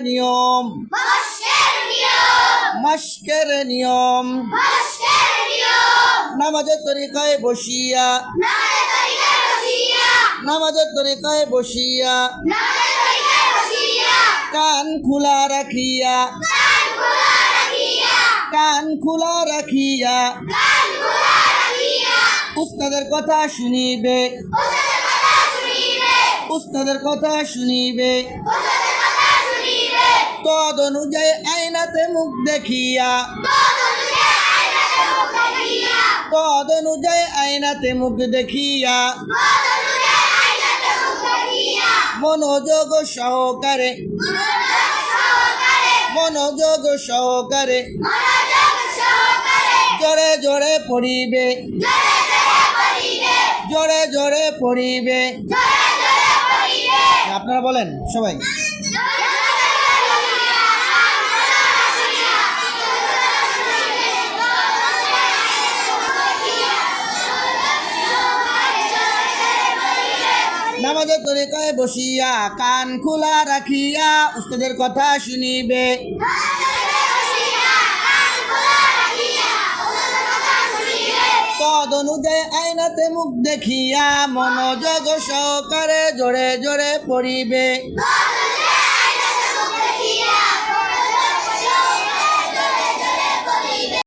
নিয়ম। মস্কের নিয়ম। নামাজের তরিকায় বসিয়া। নামাজের তরিকায় বসিয়া। কান খোলা রাখিয়া। কান খোলা রাখিয়া। উস্তাদের কথা শুনিবে। ওস্তাদের কথা শুনিবে। উস্তাদের কথা শুনিবে। তদ অনুযায়ী আইনাতে মুখ দেখিয়া। তদ অনুযায়ী আইনাতে মুখ দেখিয়া। মনোযোগ সহকারে। মনোযোগ সহকারে। জোরে জোরে পড়িবে। জোরে জোরে পড়িবে। আপনারা বলেন, সবাই। নামাজের তরিকায় বসিয়া কান খোলা রাখিয়া উস্তাদের কথা শুনিবে। তদ অনুযায়ী আইনাতে মুখ দেখিয়া মনোযোগ সহকারে জোরে জোরে পড়িবে।